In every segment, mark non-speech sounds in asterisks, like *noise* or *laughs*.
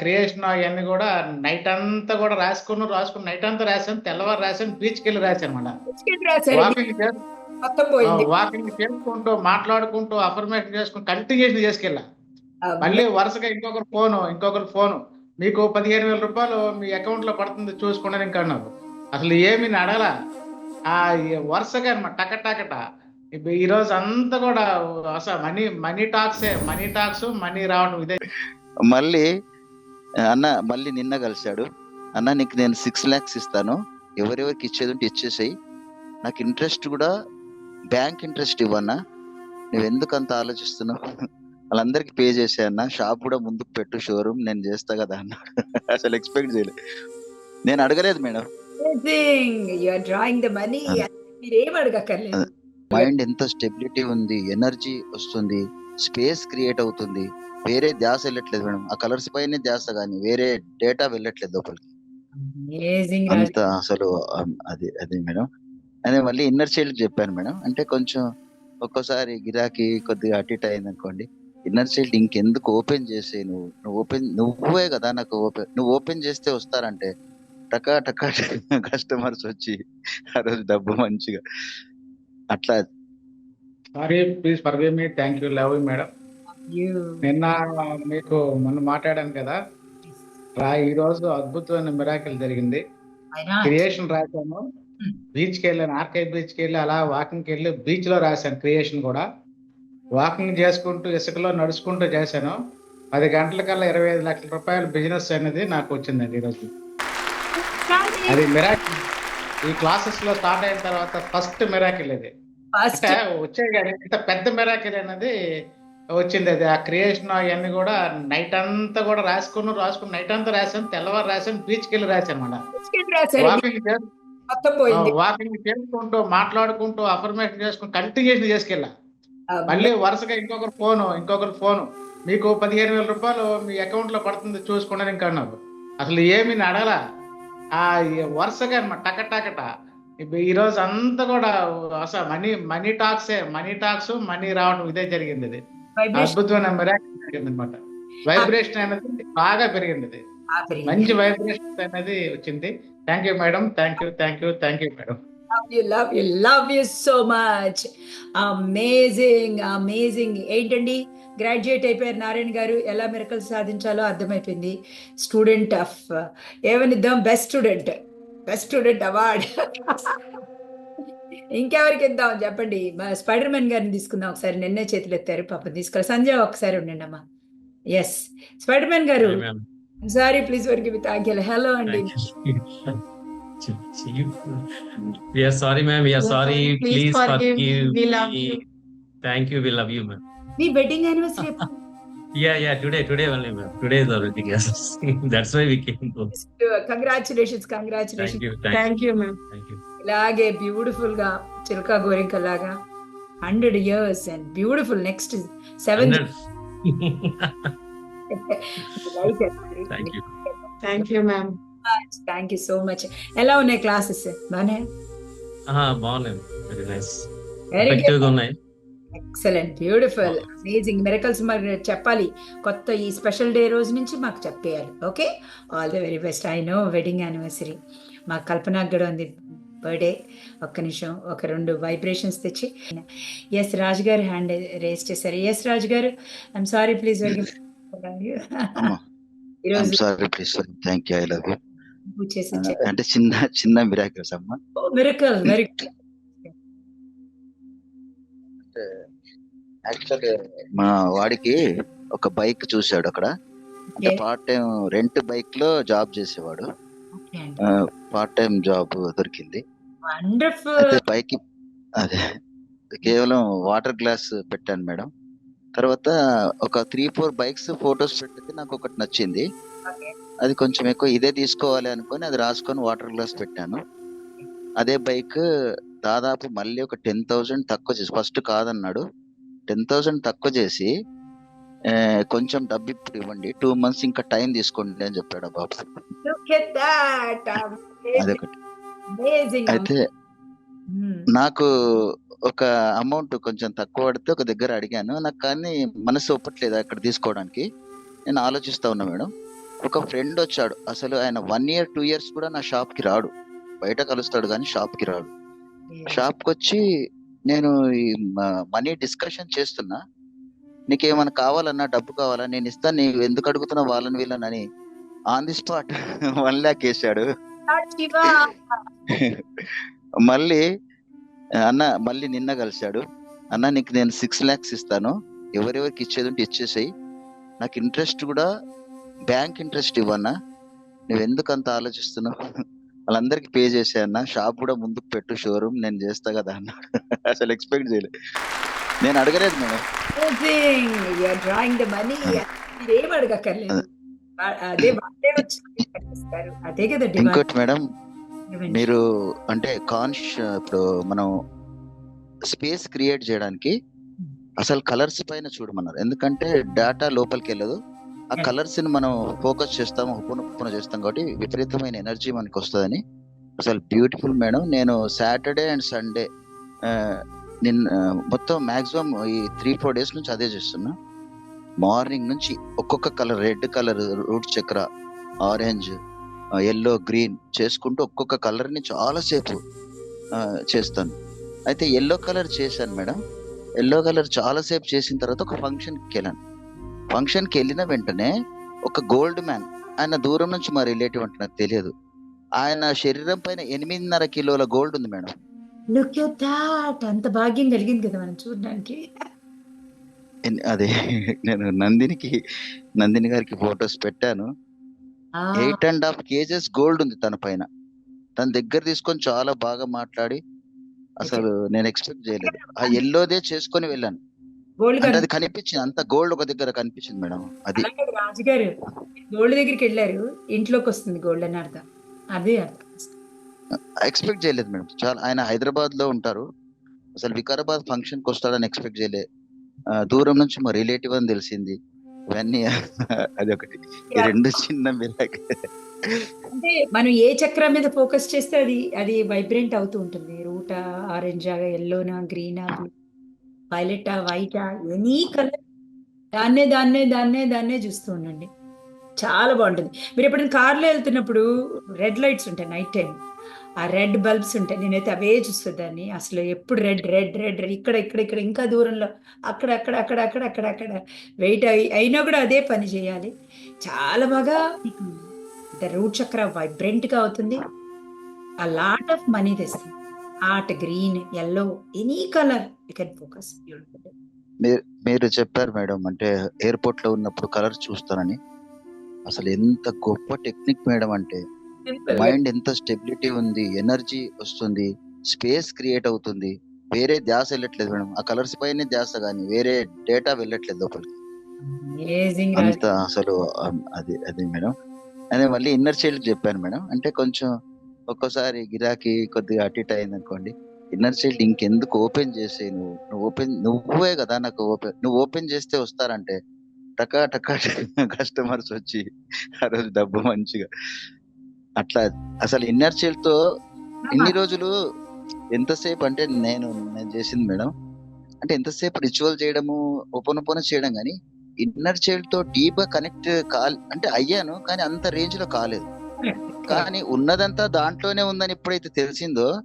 Creation అవన్నీ కూడా night అంతా కూడా రాసుకుని రాసుకుని నైట్ అంతా రాశాను తెల్లవారు రాశాను బీచ్కి వెళ్ళి రాశాను రాశారు. వాకింగ్ చేసుకుంటూ మాట్లాడుకుంటూ అఫర్మేషన్ చేసుకుంటూ కంటిన్యూషన్ చేసుకెళ్ళా. మళ్ళీ వరుసగా ఇంకొకరు ఫోను ఇంకొకరు ఫోను మీకు పదిహేను వేల రూపాయలు మీ అకౌంట్లో పడుతుంది చూసుకోండి ఇంకా అన్నారు. అసలు ఏమి అడగల. ఆ వరుసగా అనమాట టక టకట. ఈ రోజు అంతా కూడా అసలు మనీ మనీ టాక్సే మనీ టాక్స్ మనీ రావడం ఇదే. మళ్ళీ అన్న మళ్ళీ నిన్న కలిశాడు. అన్న నీకు నేను సిక్స్ ల్యాక్స్ ఇస్తాను. ఎవరెవరికి ఇచ్చేది ఉంటే ఇచ్చేసేయి. నాకు ఇంట్రెస్ట్ కూడా బ్యాంక్ ఇంట్రెస్ట్ ఇవ్వన్నా నువ్వు ఎందుకు అంత ఆలోచిస్తున్నావు? వాళ్ళందరికి పే చేసే అన్న. షాప్ కూడా ముందుకు పెట్టు షోరూమ్ నేను చేస్తా కదా అన్న. అసలు ఎక్స్పెక్ట్ చేయలేదు. నేను అడగలేదు మేడం. మైండ్ ఎంత స్టెబిలిటీ ఉంది ఎనర్జీ వస్తుంది. స్పేస్ క్రియేట్ అవుతుంది. వేరే ధ్యాస వెళ్ళట్లేదు మేడం. ఆ కలర్స్ పైనే ధ్యాస కానీ వేరే డేటా వెళ్ళట్లేదు లోపలికి. అంత అసలు అది అది మేడం. అదే మళ్ళీ ఇన్నర్ చైల్డ్ చెప్పాను మేడం. అంటే కొంచెం ఒక్కోసారి గిరాకీ కొద్దిగా అటు ఇటు అయింది అనుకోండి. ఇన్నర్ చైల్డ్ ఇంకెందుకు ఓపెన్ చేసే నువ్వు? నువ్వు ఓపెన్ నువ్వే కదా నాకు ఓపెన్ నువ్వు ఓపెన్ చేస్తే వస్తారంటే టకా టకా *laughs* కస్టమర్స్ వచ్చి ఆ రోజు డబ్బు మంచిగా అట్లా sorry please forgive me thank you love madam నిన్న మీకు మొన్న మాట్లాడాను కదా? రా ఈ రోజు అద్భుతమైన మిరాకిల్ జరిగింది. క్రియేషన్ రాశాను. Hmm. బీచ్కి వెళ్ళాను. ఆర్కే బీచ్కి వెళ్ళి అలా వాకింగ్కి వెళ్ళి బీచ్లో రాశాను క్రియేషన్ కూడా. వాకింగ్ చేసుకుంటూ ఇసుకలో నడుచుకుంటూ చేశాను. పది గంటలకల్లా ఇరవై ఐదు లక్షల రూపాయల బిజినెస్ అనేది నాకు వచ్చిందండి ఈరోజు అది మిరాకిల్ ఈ క్లాసెస్లో స్టార్ట్ అయిన తర్వాత ఫస్ట్ మిరాకిల్ ఇది. ఫస్ట్ అంటే వచ్చే కానీ ఇంత పెద్ద మిరాకిల్ అనేది వచ్చింది అది. ఆ క్రియేషన్ అవన్నీ కూడా నైట్ అంతా కూడా రాసుకుని రాసుకుని నైట్ అంతా రాశాను తెల్లవారు రాశాను బీచ్కి వెళ్ళి రాశాను వాకింగ్ వాకింగ్ చేసుకుంటూ మాట్లాడుకుంటూ అఫర్మేషన్ చేసుకుంటూ కంటిన్యూషన్ చేసుకెళ్ళా. మళ్ళీ వరుసగా ఇంకొకరు ఫోను ఇంకొకరు ఫోను మీకు పదిహేను వేల రూపాయలు మీ అకౌంట్లో పడుతుంది చూసుకోండి ఇంకా అన్నారు అసలు ఏమి అడగల ఆ వరుసగా అనమాట టక టకట ఇప్పుడు ఈ రోజు అంతా కూడా అసలు మనీ మనీ టాక్సే మనీ టాక్స్ మనీ రావడం ఇదే జరిగింది ఇది. అద్భుతమైన జరిగింది అనమాట వైబ్రేషన్ అనేది బాగా పెరిగింది ఇది. మంచి వైబ్రేషన్ అనేది వచ్చింది. Thank you madam thank you thank you thank you madam you so much. Amazing amazing ఏంటండి? గ్రాడ్యుయేట్ అయిపోయారు నారాయణ గారు. ఎలా మిరకలు సాధించాలో అర్థమైపోయింది. Student of ఏమనిద్దాం? Best student best student award ఇంకెవరికి ఇద్దాం చెప్పండి మా స్పైడర్ మ్యాన్ గారిని తీసుకుందాం ఒకసారి నిన్నే చేతులు ఎత్తారు పాప తీసుకెళ్ళి సంజయ్ ఒకసారి ఉండండి అమ్మా ఎస్ స్పైడర్ మ్యాన్ గారు. Sorry please forgive you hello అండి we are sorry, ma'am. We are sorry. please Please, forgive. forgive. We love me. you. Thank you. We love you, ma'am. Me wedding anniversary Yeah, yeah. Today, today only, ma'am. Today is our wedding. Yes. *laughs* That's why we came. To. Congratulations Thank congratulations you. Thank, thank you ma'am thank you. ఇలాగే బ్యూటిఫుల్గా చిలక గోరింక లాగా hundred years and beautiful next seven Hundred. thank you. Thank you ma'am thank you so much ఎలా ఉన్నాయి classes బానే Ah, బాగున్నాయి very nice very ఎఫెక్టివ్గా ఉన్నాయి ఎక్సలెంట్ బ్యూటిఫుల్ అమేజింగ్ మిరకల్స్ మరి చెప్పాలి. కొత్త ఈ స్పెషల్ డే రోజు నుంచి మాకు చెప్పేయాలి okay? All the very best. I know wedding anniversary. మా కల్పనకు కూడా ఉంది బర్త్డే ఒక్క నిమిషం ఒక రెండు వైబ్రేషన్స్ తెచ్చి. ఎస్ రాజు గారు హ్యాండ్ రేస్ చేశారు. ఎస్ రాజు గారు ఐఎమ్ సారీ ప్లీజ్. ఈరోజు sorry please thank you I love you పూజ చేసి అంటే చిన్న చిన్న మిరాకిల్స్ అమ్మా. మిరకల్ వెరీ యాక్చువల్ మా వాడికి ఒక బైక్ చూశాడు అక్కడ. అంటే పార్ట్ టైం రెంట్ బైక్లో జాబ్ చేసేవాడు. పార్ట్ టైం జాబ్ దొరికింది. వండర్ఫుల్ అయితే బైక్ అదే కేవలం వాటర్ గ్లాస్ పెట్టాను మేడం. తర్వాత ఒక త్రీ ఫోర్ బైక్స్ ఫొటోస్ పెట్టితే నాకు ఒకటి నచ్చింది. అది కొంచెం ఎక్కువ ఇదే తీసుకోవాలి అనుకొని అది రాసుకొని వాటర్ గ్లాస్ పెట్టాను. అదే బైక్ దాదాపు మళ్ళీ ఒక టెన్ థౌజండ్ తక్కువ చేసి ఫస్ట్ కాదన్నాడు. టెన్ థౌజండ్ తక్కువ చేసి కొంచెం డబ్బు ఇప్పుడు ఇవ్వండి. టూ మంత్స్ ఇంకా టైం తీసుకోండి అని చెప్పాడు ఆ బాబు. అదొకటి. అయితే నాకు ఒక అమౌంట్ కొంచెం తక్కువ పడితే ఒక దగ్గర అడిగాను. నాకు కానీ మనసు ఒప్పట్లేదు అక్కడ తీసుకోవడానికి. నేను ఆలోచిస్తా ఉన్నా మేడం. ఒక ఫ్రెండ్ వచ్చాడు. అసలు ఆయన వన్ ఇయర్ టూ ఇయర్స్ కూడా నా షాప్కి రాడు. బయట కలుస్తాడు కానీ షాప్కి రాడు. షాప్కి వచ్చి నేను ఈ మనీ డిస్కషన్ చేస్తున్నా. నీకేమైనా కావాలన్నా డబ్బు కావాలా నేను ఇస్తాను నీవు ఎందుకు అడుగుతున్నా వాళ్ళని వీళ్ళని అని. On the spot one lakh వేసాడు. మళ్ళీ అన్న మళ్ళీ నిన్న కలిశాడు. అన్న నీకు నేను సిక్స్ ల్యాక్స్ ఇస్తాను. ఎవరెవరికి ఇచ్చేది ఉంటే ఇచ్చేసేయి. నాకు ఇంట్రెస్ట్ కూడా బ్యాంక్ ఇంట్రెస్ట్ ఇవ్వన్నా. నువ్వు ఎందుకు అంత ఆలోచిస్తున్నావు? వాళ్ళందరికి పే చేసే అన్న. షాప్ కూడా ముందుకు పెట్టు షోరూమ్ నేను చేస్తా కదా అన్నాడు అసలు ఎక్స్పెక్ట్ చేయలేదు. నేను అడగలేదు మేడం. ఇంకోటి మేడం మీరు అంటే కాన్ష్ ఇప్పుడు మనం స్పేస్ క్రియేట్ చేయడానికి అసలు కలర్స్ పైన చూడమన్నారు. ఎందుకంటే డేటా లోపలికి వెళ్ళదు. ఆ. కలర్స్ని మనం ఫోకస్ చేస్తాము ఉప్పున ఉప్పున చేస్తాం కాబట్టి విపరీతమైన ఎనర్జీ మనకి వస్తుందని అసలు బ్యూటిఫుల్ మేడం. నేను సాటర్డే అండ్ సండే నిన్న మొత్తం మాక్సిమం ఈ త్రీ ఫోర్ డేస్ నుంచి అదే చేస్తున్నా. మార్నింగ్ నుంచి ఒక్కొక్క colour red colour root chakra orange yellow green చేసుకుంటూ ఒక్కొక్క కలర్ని చాలాసేపు చేస్తాను. అయితే ఎల్లో కలర్ చేశాను మేడం. ఎల్లో కలర్ చాలాసేపు చేసిన తర్వాత ఒక ఫంక్షన్కి వెళ్ళాను. ఫంక్షన్కి వెళ్ళిన వెంటనే ఒక గోల్డ్ మ్యాన్ ఆయన దూరం నుంచి మా రిలేటివ్ అంటే నాకు తెలియదు. ఆయన శరీరం పైన ఎనిమిదిన్నర కిలోల గోల్డ్ ఉంది మేడం. లుక్ ఎట్ దాట్ అంత భాగ్యం కలిగింది కదా మనం చూడడానికి. అదే నేను నందినికి నందిని గారికి ఫొటోస్ పెట్టాను. Eight and half kgs gold ఉంది తన పైన. తన దగ్గర తీసుకొని చాలా బాగా మాట్లాడి అసలు నేను ఎక్స్పెక్ట్ చేయలేదు. ఆ ఎల్లోదే చేసుకొని వెళ్ళాను. గోల్డ్ అది కనిపించింది. అంత గోల్డ్ ఒక దగ్గర కనిపించింది మేడం. అది రాజుగారు గోల్డ్ దగ్గరికి వెళ్ళారు. ఇంట్లోకి వస్తుంది గోల్డ్ అని అర్థం. అదే అర్థం. ఎక్స్పెక్ట్ చేయలేదు మేడం. చాలా ఆయన హైదరాబాద్లో ఉంటారు. అసలు వికారాబాద్ ఫంక్షన్కి వస్తాడని ఎక్స్పెక్ట్ చేయలే. దూరం నుంచి మా రిలేటివ్ అని తెలిసింది. ఇవన్నీ *laughs* అది ఒకటి. రెండు చిన్న మిరాక్. అంటే మనం ఏ చక్రం మీద ఫోకస్ చేస్తే అది అది వైబ్రెంట్ అవుతూ ఉంటుంది. రూటా ఆరెంజా ఎల్లోనా గ్రీనా వైలెటా వైటా ఎనీ కలర్. దాన్నే దాన్నే దాన్నే దాన్నే చూస్తూ ఉండండి. చాలా బాగుంటుంది. మీరు ఎప్పుడైనా కార్లో వెళ్తున్నప్పుడు రెడ్ లైట్స్ ఉంటాయి నైట్ టైం ఆ రెడ్ బల్బ్స్ ఉంటాయి. నేనైతే అవే చూస్తుందాన్ని అసలు ఎప్పుడు రెడ్ రెడ్ రెడ్ ఇక్కడ ఇక్కడ ఇక్కడ ఇంకా దూరంలో. అక్కడ అక్కడ అక్కడ అక్కడ అక్కడ అక్కడ. వెయిట్ అయి అయినా కూడా అదే పని చేయాలి. చాలా బాగా ద రూట్ చక్ర వైబ్రెంట్గా అవుతుంది. ఆ లాట్ ఆఫ్ మనీ తెస్తుంది. At green yellow any colour you can focus మీరు చెప్పారు మేడం అంటే ఎయిర్పోర్ట్లో ఉన్నప్పుడు కలర్ చూస్తానని. అసలు ఎంత గొప్ప టెక్నిక్ మేడం అంటే. మైండ్ ఎంత స్టెబిలిటీ ఉంది ఎనర్జీ వస్తుంది స్పేస్ క్రియేట్ అవుతుంది. వేరే ధ్యాస వెళ్ళట్లేదు మేడం. ఆ కలర్స్ పైనే ధ్యాస కానీ వేరే డేటా వెళ్ళట్లేదు లోపలికి. అమేజింగ్ అంత అసలు అది అది మేడం. అదే మళ్ళీ ఇన్నర్ చైల్డ్ చెప్పాను మేడం. అంటే కొంచెం ఒక్కోసారి గిరాకీ కొద్దిగా అటు ఇటు అయింది అనుకోండి ఇన్నర్ చైల్డ్ ఇంకెందుకు ఓపెన్ చేసే నువ్వు? నువ్వు ఓపెన్ నువ్వే కదా నాకు ఓపెన్ నువ్వు ఓపెన్ చేస్తే వస్తారంటే టకా టకా కస్టమర్స్ వచ్చి ఆ రోజు డబ్బు మంచిగా. అట్లా అసలు ఇన్నర్ చైల్డ్తో ఇన్ని రోజులు ఎంతసేపు అంటే నేను నేను చేసింది మేడం. అంటే ఎంతసేపు రిచువల్ చేయడము ఓపెన్ ఓపెన్ చేయడం కానీ ఇన్నర్ చైల్డ్తో డీప్గా కనెక్ట్ కాల్ అంటే అయ్యాను కానీ అంత రేంజ్లో కాలేదు. కానీ ఉన్నదంతా దాంట్లోనే ఉందని ఎప్పుడైతే తెలిసిందో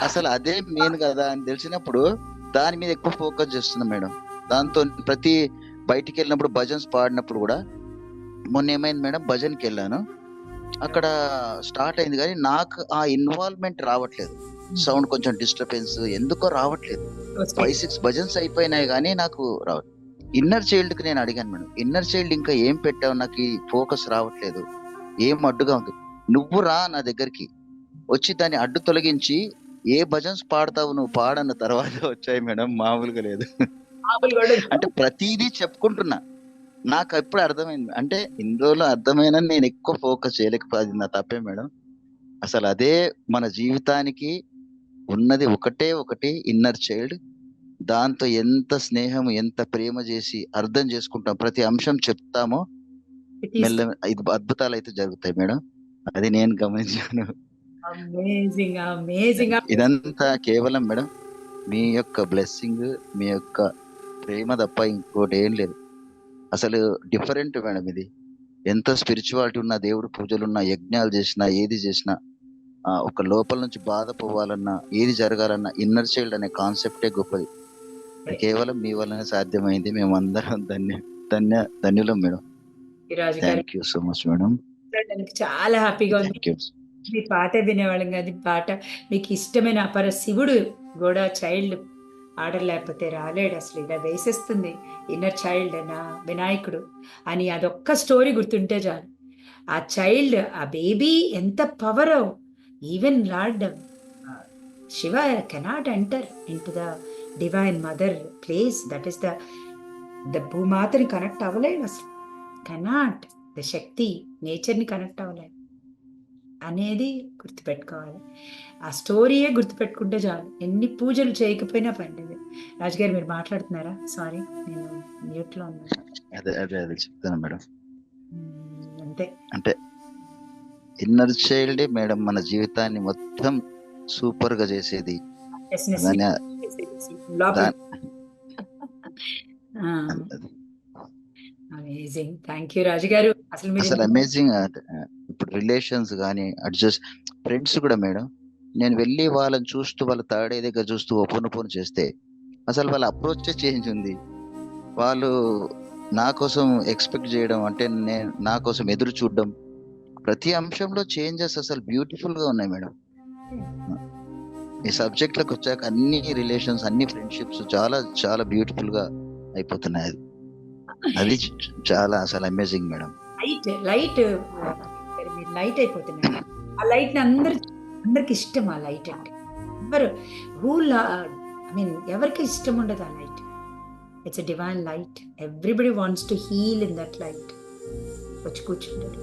అసలు అదే మెయిన్ కదా అని తెలిసినప్పుడు దాని మీద ఎక్కువ ఫోకస్ చేస్తున్నా మేడం. దాంతో ప్రతి బయటికి వెళ్ళినప్పుడు భజన్స్ పాడినప్పుడు కూడా మొన్న ఏమైంది మేడం భజన్కి వెళ్ళాను. అక్కడ స్టార్ట్ అయింది కానీ నాకు ఆ ఇన్వాల్వ్మెంట్ రావట్లేదు. సౌండ్ కొంచెం డిస్టర్బెన్స్ ఎందుకో రావట్లేదు. ఫైవ్ సిక్స్ భజన్స్ అయిపోయినాయి కానీ నాకు రావట్లేదు. ఇన్నర్ చైల్డ్కి నేను అడిగాను మేడం ఇన్నర్ చైల్డ్ ఇంకా ఏం పెట్టావు? నాకు ఈ ఫోకస్ రావట్లేదు. ఏం అడ్డుగా ఉంది? నువ్వు రా నా దగ్గరికి. వచ్చి దాన్ని అడ్డు తొలగించి ఏ భజన్స్ పాడతావు నువ్వు పాడన్న తర్వాత వచ్చాయి మేడం మామూలుగా లేదు. అంటే ప్రతిదీ చెప్పుకుంటున్నా. నాకు ఎప్పుడు అర్థమైంది. అంటే ఇన్ని రోజులు అర్థమైన నేను ఎక్కువ ఫోకస్ చేయలేకపోయింది నా తప్పే మేడం. అసలు అదే మన జీవితానికి ఉన్నది ఒకటే ఒకటి ఇన్నర్ చైల్డ్. దాంతో ఎంత స్నేహం ఎంత ప్రేమ చేసి అర్థం చేసుకుంటాం ప్రతి అంశం చెప్తామో మెల్ల ఇది అద్భుతాలు అయితే జరుగుతాయి మేడం. అది నేను గమనించాను. అమేజింగ్ అమేజింగ్ ఇదంతా కేవలం మేడం మీ యొక్క బ్లెస్సింగ్ మీ యొక్క ప్రేమ తప్ప ఇంకోటి ఏం లేదు. అసలు డిఫరెంట్ మేడం ఇది. ఎంత స్పిరిచువాలిటీ ఉన్న దేవుడు పూజలు ఉన్న యజ్ఞాలు చేసినా ఏది చేసినా ఒక లోపల నుంచి బాధ పోవాలన్నా ఏది జరగాలన్నా ఇన్నర్ చైల్డ్ అనే కాన్సెప్టే గొప్పది. కేవలం మీ వల్లనే సాధ్యమైంది. మేము అందరం ధన్య ధన్య ధన్యులం మేడం. ఈ Raju thank you so much madam చాలా హ్యాపీగా ఉంది. మీ పాట వినేవాళ్ళం కాదు పాట మీకు ఇష్టమైన అపర శివుడు కూడా చైల్డ్ ఆడలేకపోతే రాలేడు అసలు. ఇలా వేసేస్తుంది. ఇన్నర్ చైల్డ్ నా వినాయకుడు అని అదొక్క స్టోరీ గుర్తుంటే చాలు. ఆ చైల్డ్ ఆ బేబీ ఎంత power even lord Shiva cannot enter into the divine mother place that is the the భూమాతని connect అవ్వలేడు అసలు. కెనాట్ ద శక్తి నేచర్ని కనెక్ట్ అవ్వలేడు అనేది గుర్తుపెట్టుకోవాలి. ఆ స్టోరీయే గుర్తుపెట్టుకుంటే చాలు. ఎన్ని పూజలు చేయకపోయినా పర్లేదు. రాజుగారు మీరు మాట్లాడుతున్నారా? సారీ నేను మ్యూట్లో ఉన్నాను. అదే అదే అదే చెప్తాను మేడం. అంతే. అంటే ఇన్నర్ చైల్డ్ మేడం మన జీవితాన్ని మొత్తం సూపర్గా చేసేది. దాని అమేజింగ్ థ్యాంక్ యూ రాజుగారు అసలు అసలు అమేజింగ్ ఇప్పుడు రిలేషన్స్ కానీ అడ్జస్ట్ ఫ్రెండ్స్ కూడా మేడం. నేను వెళ్ళి వాళ్ళని చూస్తూ వాళ్ళ థర్డ్ దగ్గర చూస్తూ ఓపెన్ ఓపెన్ చేస్తే అసలు వాళ్ళ అప్రోచ్ చేంజ్ ఉంది. వాళ్ళు నా కోసం ఎక్స్పెక్ట్ చేయడం అంటే నేను నా కోసం ఎదురు చూడడం. ప్రతి అంశంలో చేంజెస్ అసలు బ్యూటిఫుల్గా ఉన్నాయి మేడం. ఈ సబ్జెక్ట్లకు వచ్చాక అన్ని రిలేషన్స్ అన్ని ఫ్రెండ్షిప్స్ చాలా చాలా బ్యూటిఫుల్గా అయిపోతున్నాయి. అది అది చాలా అసలు అమేజింగ్ మేడం లైట్ లైట్ మీరు లైట్ అయిపోతున్నాయి ఆ లైట్ని అందరు అందరికి ఇష్టం ఆ లైట్ అంటే. ఎవరు హూ ఐ మీన్ ఎవరికి ఇష్టం ఉండదు ఆ light it's divine light everybody wants to heal in that light వచ్చి కూర్చుంటారు.